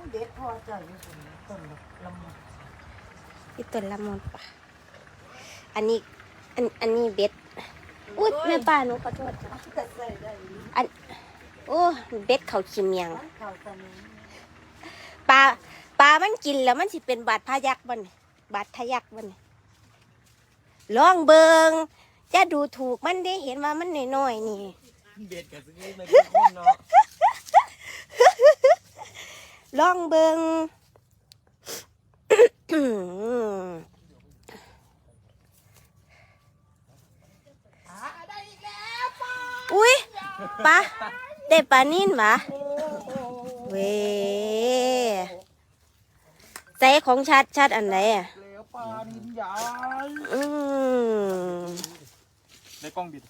มันเด็ดพอเจ้าอยู่ตรงนี้ต้นละมุนที่ต้นละมุนป่ะอันนี้อันอันนี้เบ็ดอุ้ยแม่ป้าหนูขอโทษค่ะก็ใส่ได้อยู่อันโอ้เบ็ดเขาขี้เมียงมันเข้าตอนนี้ปลาปลามันกินแล้วมันสิเป็นบาดพยักบ่นบาดทะยักบ่นลองเบิงจะดูถูกมันได้เห็นว่ามันน้อยๆนี่เบ็ดกับซื้อไม่เป็นคนเนาะ ลองเบิงอุ้ยปลาได้ปลานิ่นหวะเว้ใจของชัดชัดอันไหนอะเหลวปลาดินใหญ่อืมในกล้องบิด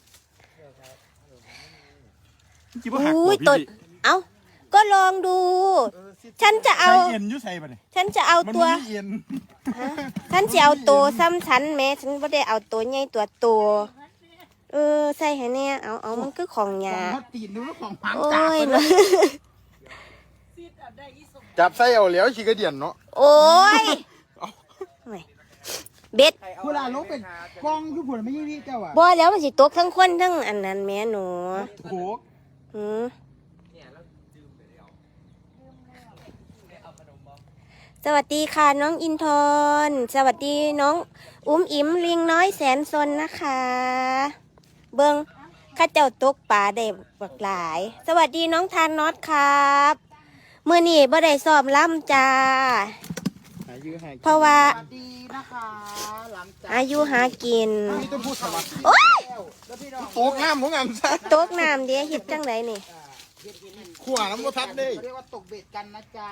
อุ้ยตดเอาก็ลองดู ฉันจะเอาใส่เอ็นอยุ่ใส่ปะเนี่ยฉันจะเอามันตัว ไม่มีเอ็นฮะฉันจะเอาตัวซ้ำฉันแม่ฉันไม่ได้เอาตัวใหญ่ตัวโตเออใส่ให้แน่เอาเอามันคือของหขยาองฮัตตีนดูของพังโอ้จากยไปเลยจับใส่เอาแล้วขี้กระเดียนเนาะโอ้ยไม่เบ็ดเวลาลงเป็นกล้องทุกคนไม่ยี่นี่เจ้าอะบ่แล้วมันสิตกทั้งคนทั้งอันนั้นแม่หนูโถหืม สวัสดีค่ะน้องอินทร์สวัสดีน้อง อุ้มอิมลิงน้อยแสนซนนะคะ เบิงข้าเจ้าตกป่าได้บักหลาย สวัสดีน้องทานน็อตครับมื่อนี้บ่ได้สอบล่ำจ้าหายื้อให้เพราะว่าสวัสดีนะคะหลังจากอายุหากินนี่ต้องพูดสวัสดีโอ๊ยแล้วพี่น้อง โต๊ะงามของงามซะ ตกน้ำเดียวเฮ็ดจังไดนี่ ขวาน้ำมันทัดเลยเขาเรียกว่าตกเบ็ดกันนะจ๊ะ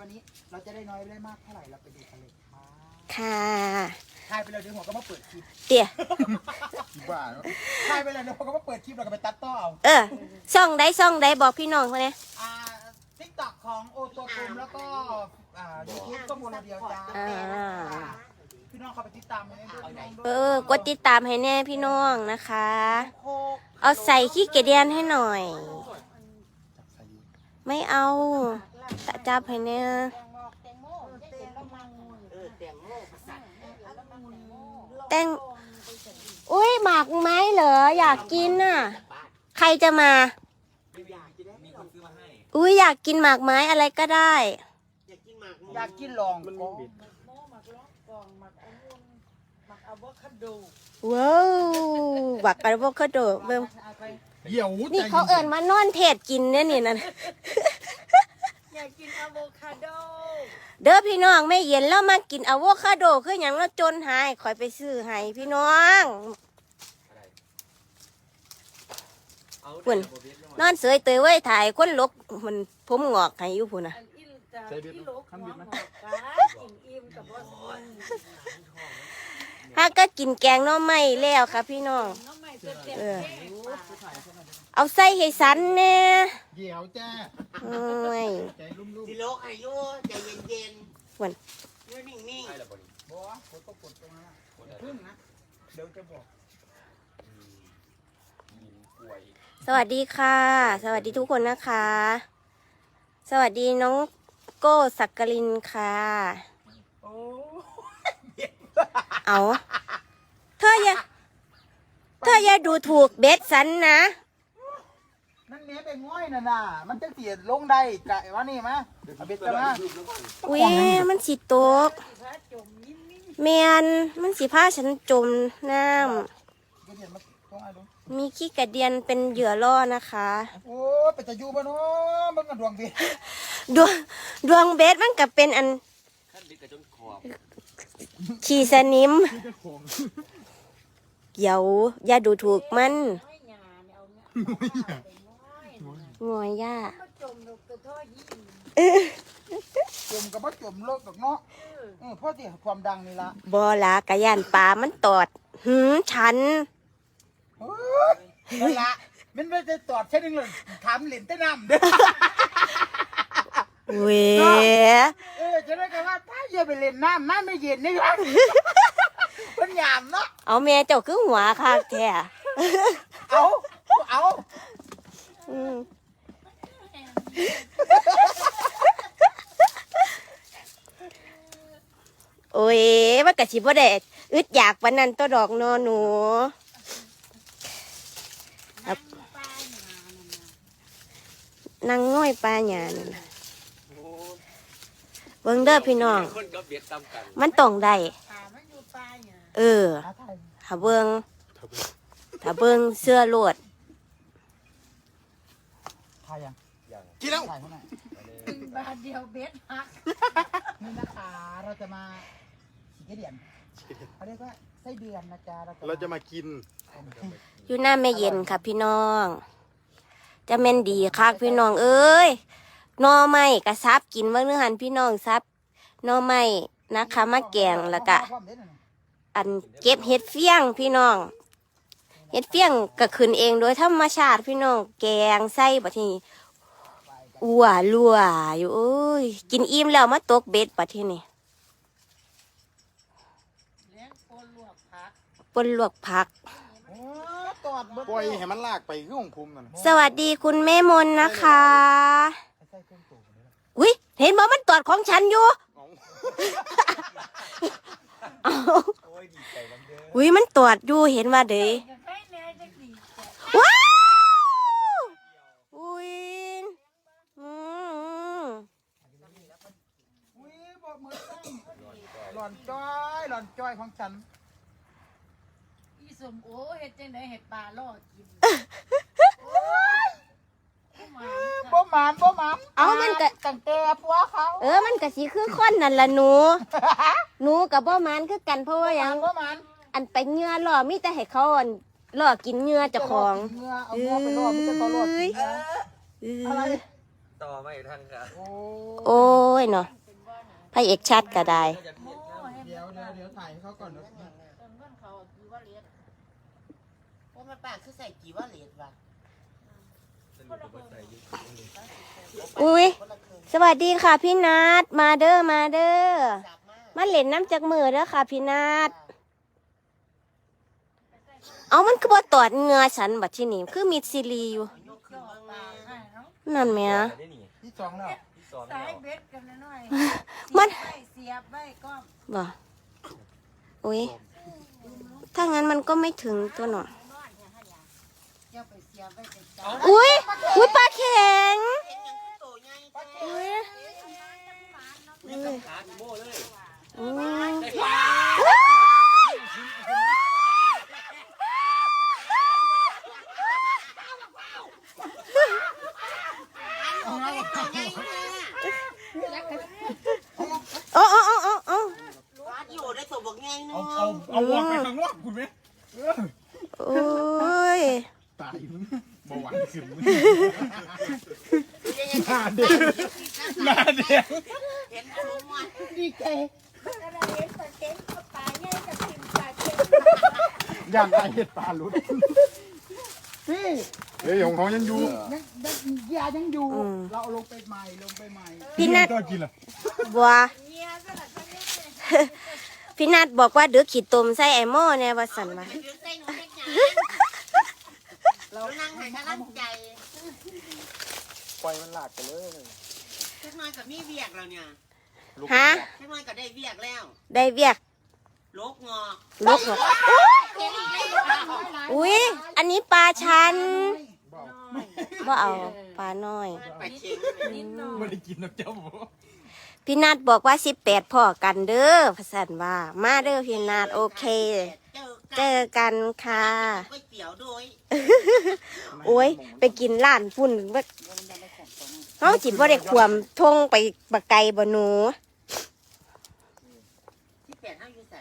วันนี้เราจะได้น้อยได้มากเท่าไหร่เราไปดูกันเลยค่ะค่ะทายไปเลยเดี๋ยวหัวก็มาเปิดคลิปเตี๋ยบ้าเนอะทายไปเลยเดี๋ยวหัวก็มาเปิดคลิปเราก็ไปตัดต่อเอาเออซ่องใดซ่องใดบอกพี่น้องเขาเนี่ยอ่าทิกตอกของโอตัวกลมแล้วก็อ่ายูทูบก็มูลเดียวจ้าพี่น้องเข้าไปติดตามกันได้ด้วยน้องเออกดติดตามให้แน่พี่น้องนะคะ โคก เอาใส่ขี้เกระเดียนให้หน่อย ไม่เอาตะจับให้แน่แตงอุ้ยหมากไม้เหรอ อยากกินน่ะ ใครจะมา อุ้ยอยากกินหมากไม้อะไรก็ได้ อยากกินลองมันมีบิดว้าวบักอะโวคาโดเบิ่ง เหี่ยวนี่เขาเอิญมานอนเทศกินเนี่ยนี่นั่นอยากกินอะโวคาโด เด้อพี่น้องไม่เย็นแล้วมากินอะโวคาโดคืออย่างเราจนหายคอยไปซื้อให้พี่น้องปุ่นนอนเสยเตยไว้ถ่ายคนลกมันผมงอกให้อยู่พุ่นน่ะอันอินจะใส่เบ็ดที่เนลอะกขั้นหับิวดไหมหอกกากินอิ่มกับบ่ สนถ้าก็กินแกงหน้อไม้แล้วค่ะพี่น้องน้องใหม่เต็มเต็มเออแห้งปากเอาใส่ให้สันแน่เหี่ยวจ้าโอ้ยใจลุ่มดิโลกอายุใจเย็นวันๆอยู่นิ่งๆบอกว่าฝนตกฝนตรงนั้นอะพึ่งนะ เดี๋ยวจะบอกสวัสดีค่ะ สวัสดีทุกคนนะคะ สวัสดีน้องโก้สักกลินค่ะ โอ้ เอา เธออย่า เธออย่าดูถูกเบสสันนะนั่นเนี้ยไปง่อยน่ะน่ะ มันจะเสียลงได้กะว่านี่มะเอาเบ็ดกันมาอุ้ยมันสิตกเมียนมันสิพาฉันจมน้เบ็ดเห็นมาตรงไหนดูำมีขี้กระเดียนเป็นเหยื่อล่อนะคะ โอ้ยไปจะอยู่บ้านโอ้บังกันดวงเบ็ดดวงดวงเบสมันก็เป็นอัน ขี่สนิม เดี๋ยวอย่าดูถูกมันน้อยหยาเนี่ยเอาเนี่ยน้อยงอยย่าก็จมลงตัวท่อยี่จมกับว่าจมโลกดอกเนาะเออพ่อที่ความดังนี่ละบอลากะยานปลามันตอด หืมฉันเฮ้ยนั่นละมันไม่ได้ตอดแค่นึงเลยถามเหรียญใต้น้ำเด้อ เว้ยเออจะได้กัว่าถ้าเย่าไปเล่นน้ำน้ำไม่เย็นนี่ครับมันยามเนาะเอาแม่เจ้าคือหัวค่ะแท้เอาเอาอืมโอ้ยมันกระชิบ่ไดดอึดอยากวันนั้นตัวดอกนอหนูนั่งง่อยปลาหยาเนี่ย เบิ่งเด้อพี่น้อง คนก็เบียดตามกันมันต้องได้ขามันอยู่ปลายเนี่ยเออหาไทยถ้าเบิ่งถ้าเบิ่งเสื้อโลดไทยยังอย่างกินแล้วไทยเท่าไหร่บาทเดียวเบ็ดหักนี่นะคะเราจะมาสีเดียนเขาเรียกว่าไส้เดือนนะจ๊ะเราจะมากิน อยู่หน้าแม่เย็นค่ะพี่น้อง จะแม่นดีคักพี่น้องเอ้ยห นอไม้กระซับกินเมื่อนึงหันพี่น้องซับหนอไม้นะคะมาแกงแล้วก็อันเก็บเห็ดเฟี้ยงพี่น้องเห็ดเฟี้ยงก็ขึ้นเองโดยธรรมชาติพี่น้องแกงใส่บัดนี้อัวลัวอยู่เอ้ยกินอิ่มแล้วมาตกเบ็ดบัดที่นี่เลี้ยงโคนลวกผักปนลวกผักโอ้ตอดเบิดปล่อยให้มันลากไปคือของภูมินั่น สวัสดีคุณแม่มนนะคะใส่เครื่องตุ๋นนี่แหละอุ้ยเห็นบ่มันตอดของฉันอยู่เอาเอ้าโอ้ยดีใจน้ำเด้ออุ้ยมันตอดอยู่เห็นว่าเด้จะให้แน่จะดีใจว้าวอุ้ยอืมอุ้ยบอกมือตั้งหล่อนจ้อยหล่อนจ้อยของฉันอีสมโอเฮ็ดจังได๋เฮ็ดปลาล่อกินโอ้ยมา บ่หมานบ่หมานเอามันก็ ตั้งแต่ผัวเขาเออมันก็สิคือคนนั่นล่ะหนู หนูกับบ่หมันคือกันเพราะว่าหยังบ่หมานอันไปเหงื่อล่อมีแต่ให้เขาอันล่อกินเหงื่อเจ้าของเงือเอาเงือไปรอมันจะเขารอดกินเงืออะไรต่อไม่ทันค่ะโอ้โอ้ยเนาะพระเอกชัดก็ได้ จะเบียดน้ำเดี๋ยวเดี๋ยวเดี๋ยวถ่ายให้เขาก่อนนะ ต้นเงินเขาคือว่าเลี้ยงว่ามันปากคือใส่กี่ว่าเลดว่ะ สนุกกับใส่ยุ่ง อุ้ยคนละครึ่งสวัสดีค่ะพี่นัดมาเด้อมาเด้อจับมากมาเล่นน้ำจากมือเด้อค่ะพี่นัดเอามันคือบ่ตอดเหงื่อฉันบัดที่นี่คือมีซีรีอยู่ยกขึ้นเบ้างปลาแม่ให้เนาะนั่นแหม่ได้หนีที่สองแล้วที่สองสาแล้ยวเบ็ดกันหน่อยมันเสียบไว้ก็บ่อุ้ยถ้างั้นมันก็ไม่ถึงตัวหนอเจ้าไปเสียบไว้เป็นจ้า อุ้ยอุ้ยปลาแข็งเห็นยังคือโตใหญ่แท้อุ้ยมีสัมผัสโม่เลยอุ้ยโอ้โอ้โอ้โอ้โอ้วาดอยู่ได้ตัวบอกไงเนาะเอาเอาเอาวอกไปข้างนอกคุณไหมโอ้ย ตายมึงเบาหวานขึ้นมึงยังไงหน้าเด็กหน้าเด็กเห็นสูงว่ะดีใจก็ได้เห็นปลาเค็มก็ปลาใหญ่กับทิมปลาเค็มอย่างไรเห็ดปลาหลุดพี่เฮ้ยของเขายังอยู่ยังยังยายังอยู่ เราเอาลงไปใหม่ลงไปใหม่พี่นัดก็กินล่ะบัวเมียซะละทั้งนี้พี่นัดบอกว่าเดือขีดตุ่มใส่ไอโม่เนี่ยว่าสันมา เดี๋ยวใส่หนูเล็กใหญ่เรานั่งให้กำลังใจปล่อยมันลากไปเลยเล็กน้อยกับมีเวียกแล้วเนี่ยฮะ เล็กน้อยก็ได้เวียกแล้วได้เวียกลกงอกลกเหรออุ้ยอันนี้ปลาชันบ่เอาปลาน้อยไปเชียงนิดหน่อยไม่ได้กินนะเจ้าบ่พี่นัดบอกว่าสิบแปดพ่อกันเด้อพะสันว่า มาเด้อพี่นัดโอเค เจอ เจอกันค่ะ ก๋วยเตี๋ยวด้วยโอ้ย ไปกินร้านพุ่นว่าเขาจิบ่ได้ความทงไปบักไก่บ่หนู ที่แปดห้าอยู่ใส่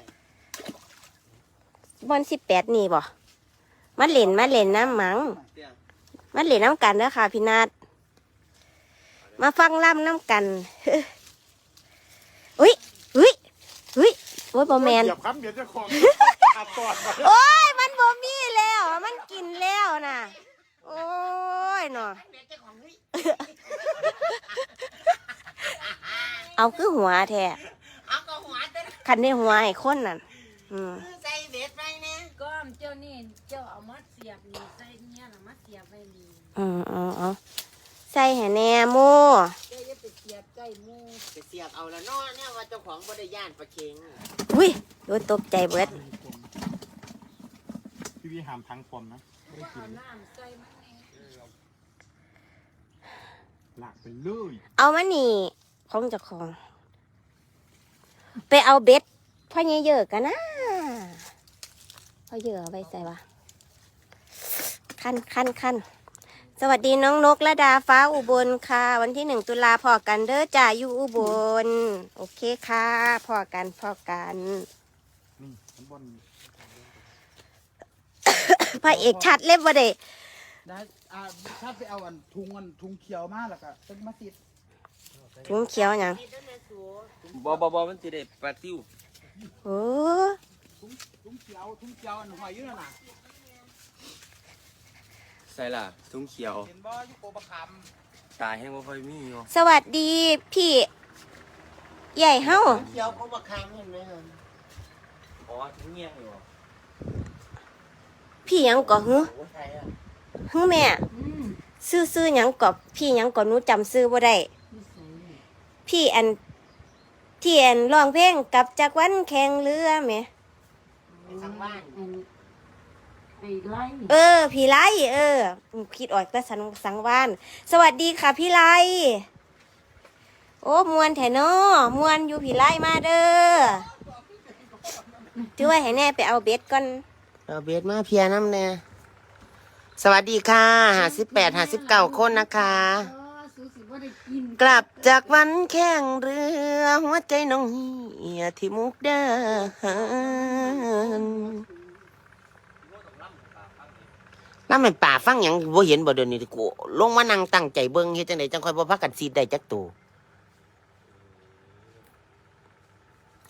บอนสิบแปดนี่บ่มาเล่นมาเล่นน้ำหมังเดี๋ยวมาเล่นน้ำกันเด้อค่ะพี่นัดมาฟังล่ำน้ำกัน อุ้ยอุ้ยอุ้ย โอ้ยบอแมนเหยียบครับเดี๋ยวเจะของอาตอดโอ้ยมันบ่มีแล้ว มันกินแล้วน่ะ โอ้ยเนาะเดี๋ยวเจ้าของเฮ้ยเอาคือหัวแท้เอาก็หัวเต้นคันได้หัวให้คนนั่นอืมใส่เบ็ดไปเนี่ยก้อมเจ้านี่เจ้าเอามาเสียบนี่ใส่เนี่ยน่ะมาเสียบไว้นี่อืมอือใส่ให้แน่โมเจ้อ ย่าไปเสียบใจล้หมูไปเสียกเอาละเนาะเนี่ยว่าเจ้าของบ่ได้ย่านปลาเค็งอุ้ยโดนตกใจเบิดพี่พี่หามทั้งปมนะว่าเอาน้ำใส่มันเองหลากไปเลยเอามานี่ของเจ้าของ ไปเอาเบ็ดพ่อเยเยอะกันนะพ่อเยอะเอาไปใส่วะคันคันคัน สวัสดีน้องนกระดาฟ้าอุบลค่ะ วันที่หนึ่งตุลาพอกันเด้อจ่าอยู่อุบล โอเคค่ะพอกันพอกันนี่ข้างบนพระเอกชัดเล็บว่าเด้ได้อ่าถ้าไปเอาอันทุงอันทุงเขียวมาแล้วก็เป็นมาติดถุงเขียวหยังนี่เด้อแม่สูบ่บ่บ่มันสิได้ปลาติ้วโอ้ ทุงทุงเขียวทุงเขียวอันหอยอยู่นั่นน่ะ ใส่ล่ะทุ่งเขียว เห็นบ่อยู่โกบะคตายแห้งบ่ค่อยมีอยู่สวัสดีพี่ ใหญ่เฮ้าเขียวเขามาค้างเห็นไหมครับอ๋อทุ่งเงี้ยอยู่พี่หยังก่อหือโอ้ใช่อะหือแม่อืมซื้อซื้อหยังก่อพี่หยังก่อหนูจำซื้อบ่ได้นิสัยนี่พี่อันที่อันร้องเพลงกลับจากวันแข่งเรือแหมไปสังว่านอัน ไอ้ไล่เออพี่ไล่เออคิดออกแต่สังสังวานสวัสดีค่ะพี่ไล่โอ้มวนแถนอมวนอยู่พี่ไล่มาเด้อถือว่าให้แน่ไปเอาเบ็ดก่อนเราเบสมาเพียน้ำแน่สวัสดีค่ะห้าสิบแปดห้าสิบเก้าคนนะคะอ๋อสูสิบ่ได้กินกลับจากวันแข่งเรือ หัวใจน้องเฮียที่มุกดา หารแล้วมันป่าฟังหยังบ่เห็นบ่เดี๋ยวนี้ที่กูลงมานั่งตั้งใจเบิ่งเฮ็ดจังไดจังค่อยบ่พักกันซีดได้จักตัว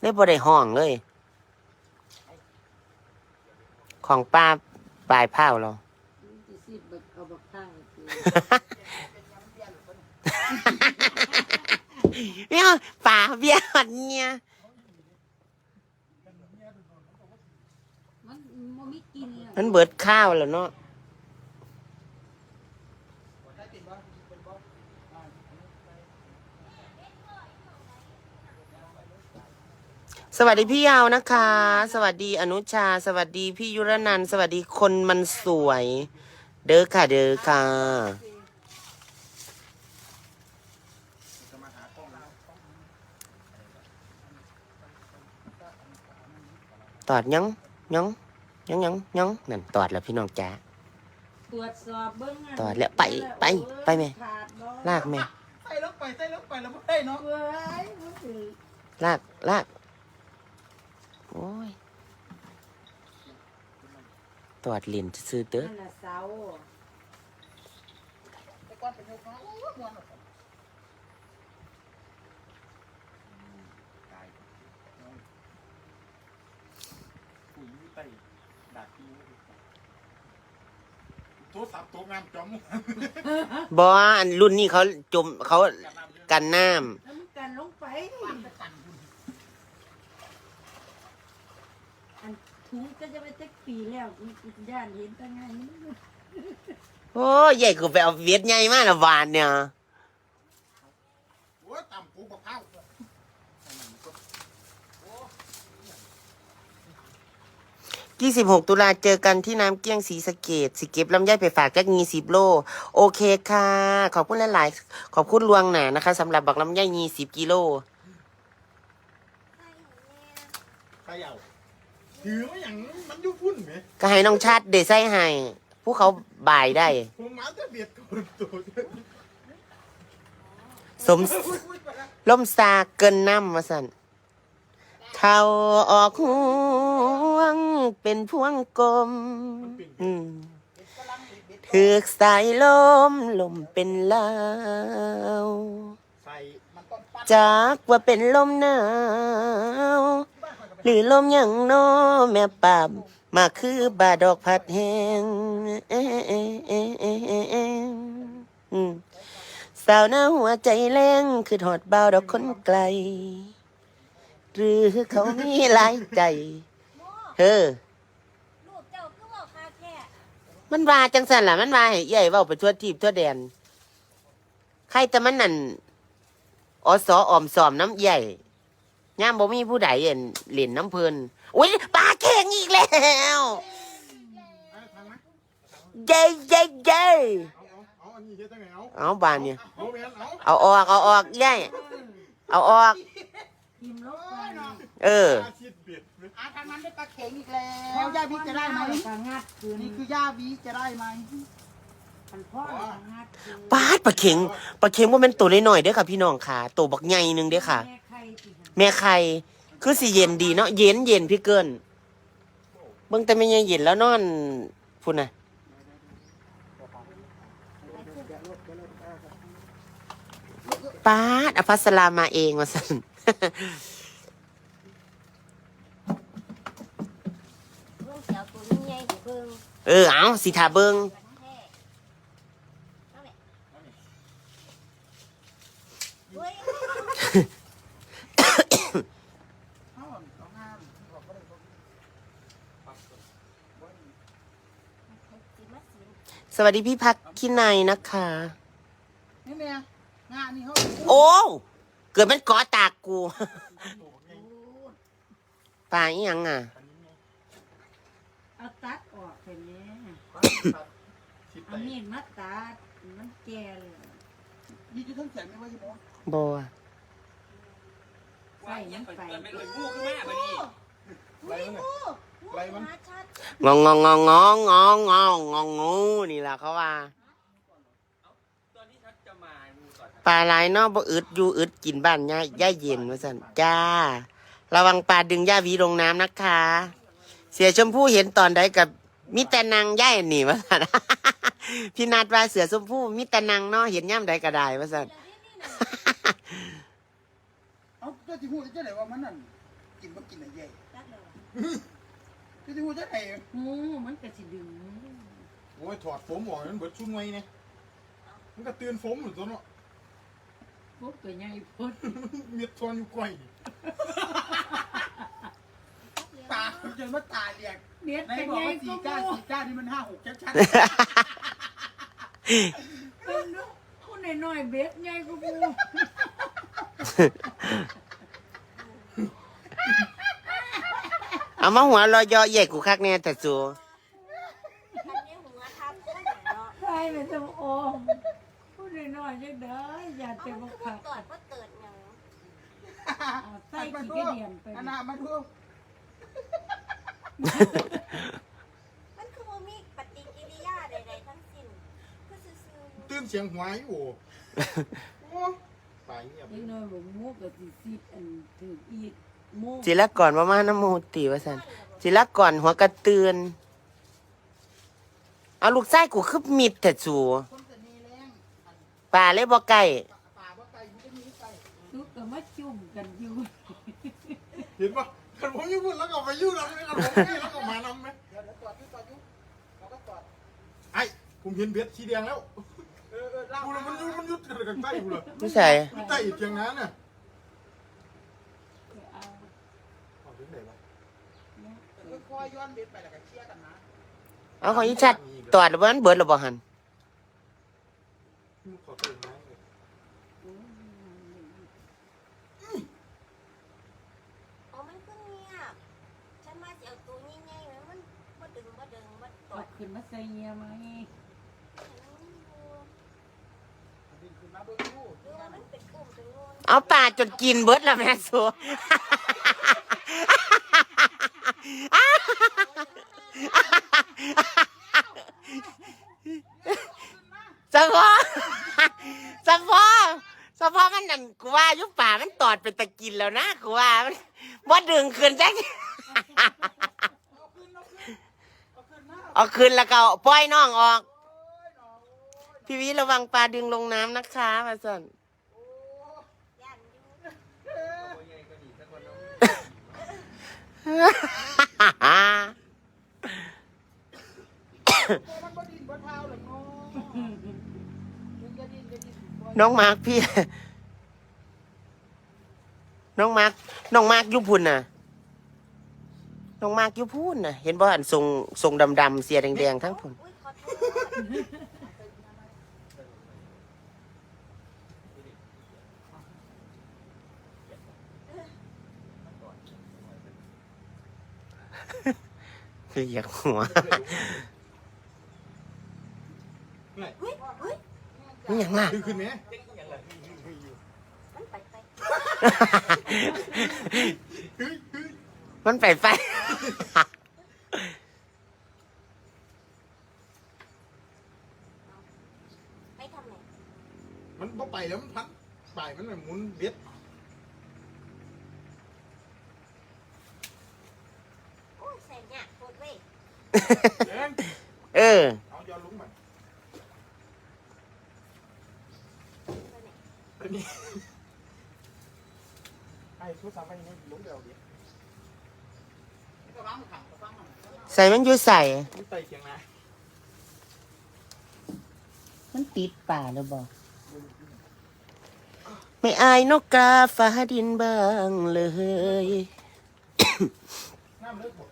เลยบ่ได้ห้องเลย ของป้าปลายเผาเราสิสิบักเอาบักตั้งคือเนี่ยป่าเบี้ยหดเนี่ยมันบ่มีกินแล้วมันเบิดข้าวแล้วเนาะ สวัสดีพี่ยาวนะคะ สวัสดีอนุชา สวัสดีพี่ยุรนันท์สวัสดีคนมันสวย เด้อค่ะ เด้อค่ะตอดยังยังยังยังยังนั่นตอดแล้วพี่น้องจ๋าตรวจสอบเบิ่งะต่อแล้วไปไปไปแม่ขาดบ่ลากแม่ำใส่ลงไปใส่ลงไปแล้วบ่ได้เนาะ เว้ยมันสิลากลาก โอ้ยตอดเลียนซื้อเด้อนั่นน่ะเสาแต่ก่อนเป็นยกเนาะโอ้ยม่วนอะปุ๋ยไต่ดาบพี่ตัวสับตัวงามจอมบออันรุ่นนี้เขาจมเขากันน้แล้วมันกันลงไปอัน ถุงก็จะไปเต็กปีแล้วย่านเห็นตั้งไงนี่ำโอ้ยใหญ่กูไปเอาเวียดใหญ่มากละวานเนี่ยโอ้ยตามปูบักข้าวยี่สิบหกตุลาเจอกันที่น้ำเกี้ยงสีสะเกดสิเก็บลำไยไปฝากจักงีสิบโล โอเคค่ะ ขอบคุณหลายๆ ขอบคุณลวงหนานะคะสำหรับบักลำไยงีสิบกิโลเขย่า ถือว่าอย่างมันอยุ่พุ่นไหมก็ให้น้องชาติเดซไส้ให้ผู้เขาบ่ายได้ ผมมาจะเบียดตัวตัวสมล่มซาเกินน้ำมาสันเขาออกห่วงเป็นพวงกลมอืมถือกสายลมลมเป็นลาวใส่มันต้องปัดจากว่าเป็นลมหนาว หรือลมย่างโนอแม่ปามมาคือบาดอกพัดแหงเสาวหน้าหัวใจแรงคือถอดเบาดอกคนไกล หรือเขามีหลายใจเฮ้อมันว่าจังสันล่ะมันว่าให้ใหญ่เว้าไปทั่วทีบทั่วแดน ใครแต่มันนั่นอสออมสอมน้ำใหญ่ ย่ามบ่มีผู้ใดเห็นเล่นน้ำเพลินอุ้ยปลาเข่งอีกแล้วเอาทางไหมเย้เย้เย้เอาเอาเอาอันนี้เฮ็ดจังไงเอาเอาบานเนี่ย เอาแม่นเอาเอาออกเอาออกใหญ่เอาออกทิมลบไปเอออาชีพเบ็ดเลยอาทางนั้นได้ปลาเข็งอีกแล้วย่าวิจะได้ไหมกะงัดคืนนี่คือย่าวิจะได้ไหมมันพ่อกะงัดคืนปาดปลาเข็งปลาเข็งว่ามันตัวน้อยๆเด้อค่ะพี่น้องค่ะตัวบักใหญ่หนึงเด้อค่ะ แม่ไข่ติหั่นแม่ไข่คือสิเย็นดีเนาะเย็นเย็นพี่เกินเบิ่งแต่ไม่ยังเย็นแล้วนอนพุ่นน่ะปาดอภัสรามาเองว่าซั่นเบิ่งเสียวตัวนี้ใหญ่สิเบิ่งเออเอาสิทาเบิ่ง แท้นั่นแหละเฮ้ย เอาเอางามบอกก็ได้บอก สิมาสิ สวัสดีพี่พักขี้ในนะคะ นี่เนี่ยงานนี่เขาโอ้ เกิดมันเกอตากกูปลาอีหยังอะ เอาตัดออกไปแม่ชิดเอาไตมีดมาตัดมันแก่เลยมีจุดทั้งแสงไม่ว่าใช่ไหมบอใส่มันไปไม่เลยงูขึ้นมาบัดนี้ไรมันเนี่ย ไรมันมาชัดงองงองงองงองงองงองงองงูนี่ล่ะเขาว่าตอนที่ชัดจะมางูก่อนครับปลาลายเนอกบ่อึดอยู่อึดกินบ้านย่าย่าเย็นว่าสั่นจ้า ระวังปลาดึงย่าหวีลงน้ำนะคะ เสียชมพู่เห็นตอนใดกับมิแต่นางย่ายหนีว่าสั่นพี่นาดว่าเสือชมพู่มิแต่นางเนาะเห็นย่ำใดก็ได้ว่าสั่นเอาเจ้าที่พูดเจ้าไหนว่ามันนั่นกินบ่กินอะไรใหญ่ตัดเลย ว่ะเจ้าที่พูดเจ้าไหนงูมันก็สิดึงโอ้ยถอดโฟมออกมันเบิดชุ่มไว้เนี่ยมันก็เตือนโฟมหรือตัวเนาะปุ๊บตัวใหญ่พุดเมียดทอนอยู่ก้อยตาจนว่าตาเรียกเด็ดไหนก็บอกใหญ่ว่าสี่ก็ก้างูสี่ก้านี่มันห้าหกชัดเพิ่นเนาะผู้น้อยๆเบ็ดใหญ่ก็งู เอามาหัวเรอยเยาะแยกกูคักแน่แต่สูอันนี้หัวทับคนเนาะใช่เป็นสมโอมผู้น้อยๆจังได้อย่าเอาเต็มมันคือขับ่ดๆตอดบ่เติดหยังเอาใส่ขี้กระเดียนไปอันน่ะมาดูมันคือบ่มีปฏิกิริยาใดๆทั้งสิ้นคือซื่อตื่นเสียงหวายโอ้โอ้ตายเงียบ เล็กน้อยบ่งูก็สิสิอันถืออีกโมจิละก่อนว่ามาน้ำมูตีว่าสันจิละก่อนหัวกระเตือนเอาลูกไส้กูคือมิดแต่สูคนจะมีแรงป่าเลยบ่ไก่ป่าว่าไก่มันจะมีไก่ทุกก็มาจุ่มกันอยู่เห็นปะคันผมอยุ่งแล้วก็ไปยุ่งแล้วคันผมนี่แล้วก็มานำไหมเดี๋ยวเดี๋ยวตอดยุตอดยุเราก็ตอดไอ้ผมเห็นเบ็ดสีแดงแล้วเออเออเล่ากูเลยมันยุ่งมันยุ่งกันใต้กูเลยผู้ใส่มันใต้อีกเพียงนั้นน่ะ เอา เอาถึงไหนวะ ค่อยๆย้อนเบ็ดไปแล้วก็เชี่ยกันนะเอาของอีชัดตอดแล้วมันเบิดแล้วบ่หันขอเติมน้ำเลยอ๋อมันคือเงียบฉันมาสิเอาตัวใหญ่ๆไว้มันบ่ดึงบ่ดึงบ่ตอเอาดขึ้นมาใส่เงียไหมดึงขึ้นมาเบิ่งดูหรือว่ามันเป็นกลุ่มเป็นงูเอาป่าจนกินเบิดแล้วแม่สู สะพอสะพอสะพอมันนั่นกูว่าอยุป่ามันตอดเป็นตะกินแล้วนะกูว่ามันบ่ดึงขึ้นจักเอาขึ้นเอาขึ้นเอาขึ้นมาเอาขึ้นแล้วก็ปล่อยน้องออก พี่วิระวังปลาดึงลงน้ำนะคะมาส่วนย่านอยู่ตัวใหญ่ก็ดีสักคนเนา น้องมาร์กพี่ น้องมาร์กน้องมาร์กยุพุนน่ะ น้องมาร์กยุพุนน่ะ เห็นบ่อันทรงทรงดำๆเสียแดงๆทั้งพุ่นขอโทคืออยากหัว นี่อย่างล่ะ คือขึ้นไหมมันไปไปเฮ้ยเฮ้ยมันไปไปไปทำไหนมันบ่ไปแล้วมันพัดไปมันแบบหมุนเบ็ดโอ้ยใส่หยาโคตรเว้ย เอ็งเออ เอาย้อนลุงมันอันนี้ไอ้ทุกสามไปนี่ลุงเดียวดิ ก็วางขังก็วางขัง ใส่มันอยู่ใส่มันไต่เคียงนะมันติดป่าหรือบอก ไม่อายนกกาฟ้าดินบ้างเลย น้ำเลิกหมด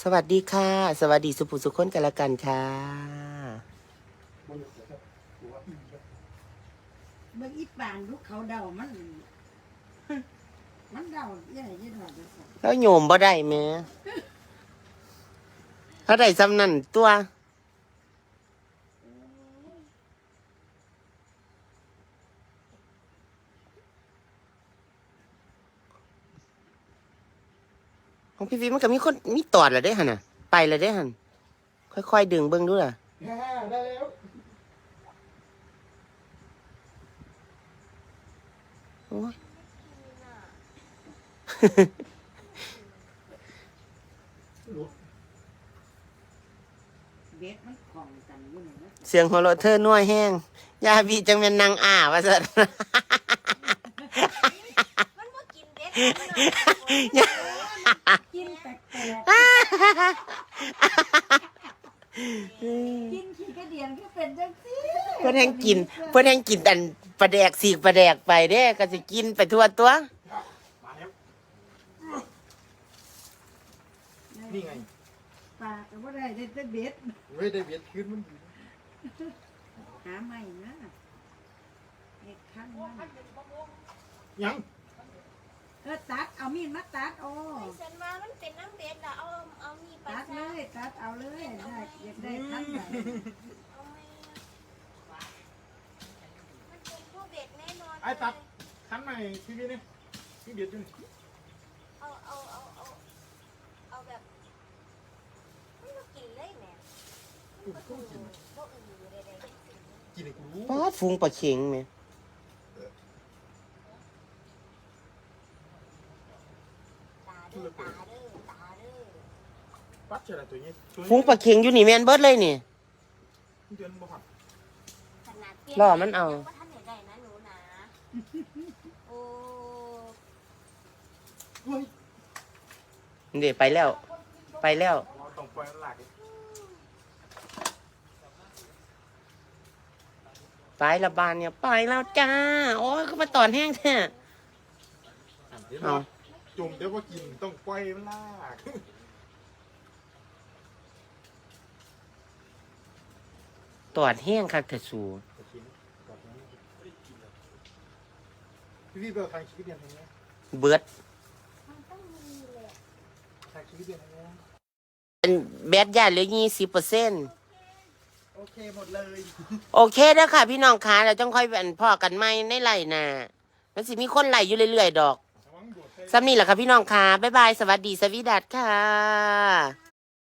สวัสดีค่ะ สวัสดีสุภุสุคนกันละกันค่ะ เมื่ออีป่านลูกเขาเดามัน มันเดาใหญ่ยี่ห้อจะสั่งแล้วโยมบ่ได้แหม่ถ้าได้ซ้ำนั่นตัวของพี่ฟิล์มมันก็มีคนมีตอดแล้วได้หันน่ะ ไปแล้วได้หันค่อยๆดึงเบิ่งดูล่ะแฮ่ได้แล้ว โอ้ย เบ็ดมันของกันอยู่ไหนนะเสียงหัวเราะเธอน่วยแห้ง ยาบีจังเป็นนางอ่าว่าสันมันบ่กินเด็ดมันเนาะกินแปลกๆกินขี้กระเดี ยนก็เป็นจังซี่เพื่อนแห้งกิน เพื่อนแห้งกินอันปลาแดกสีกปลาแดกไปเด้ ก็จะกินไปทั่วตัว มาแล้วนี่ไงปลาก็บ่ได้ได้แต่เบ็ดเว้ยได้เบ็ดขึ้นมันหาใหม่นะเห็ดข้างมันยังเออตัดเอามีดมาตัดโอ้ฉันว่ามันเป็นน้ำเบ็ดละเอาเอามีไปตัดซะเลยตัดเอาเลยได้อยากได้ทันใดเอาไหมมัน คันใหม่ทีวีนี่นี่เบ็ดอยู่นี่เอาเอาเอาเอาเอาแบบมันบ่กินเลยแหม่มันบ่ถูบ่อือใดๆกินให้กูรู้ป๊าดฟูงปลาเข็งไหมตาเด้อตาเด้อตาเด้อปั๊บเจออะไรตัวนี้ตัวฟูงปลาเข็งอยู่นี่แมนเบิดเลยนี่ เดือนบ่หักขนาดเปลี่ยล่อมันเอา ยังบ่ทันได้ได้นะหนูนะโอ้ เฮ้ยเดี๋ยวไปแล้ว ไปแล้วเราต้องปล่อยมันหลากดิไปละบานเนี่ยไปแล้วจ้า โอ้ยก็มาตอนแห้งแท้อะเดี๋ยวเอาจุ่มเดี๋ยวก็กินต้องปล่อยมันลากตอดแห้งคักแต่สูพี่พี่เบลทางชีวิตเดียวทางนี้เบิด มันต้องมีแหละ ทางชีวิต เดียวทางนี้เป็นแบดยาเหลือยี่สิบเปอร์เซ็นต์โอเคหมดเลย โอเคเด้อค่ะ พี่น้องคะเราต้องค่อยเป็นพ่อกันไหมในไหลน่ะมันสิมีคนไหลอยู่เรื่อยๆดอกระวังโดดใส่ซ้ำนี่แหละค่ะพี่น้องคะบ๊ายบาย สวัสดี สวีดัสค่ะ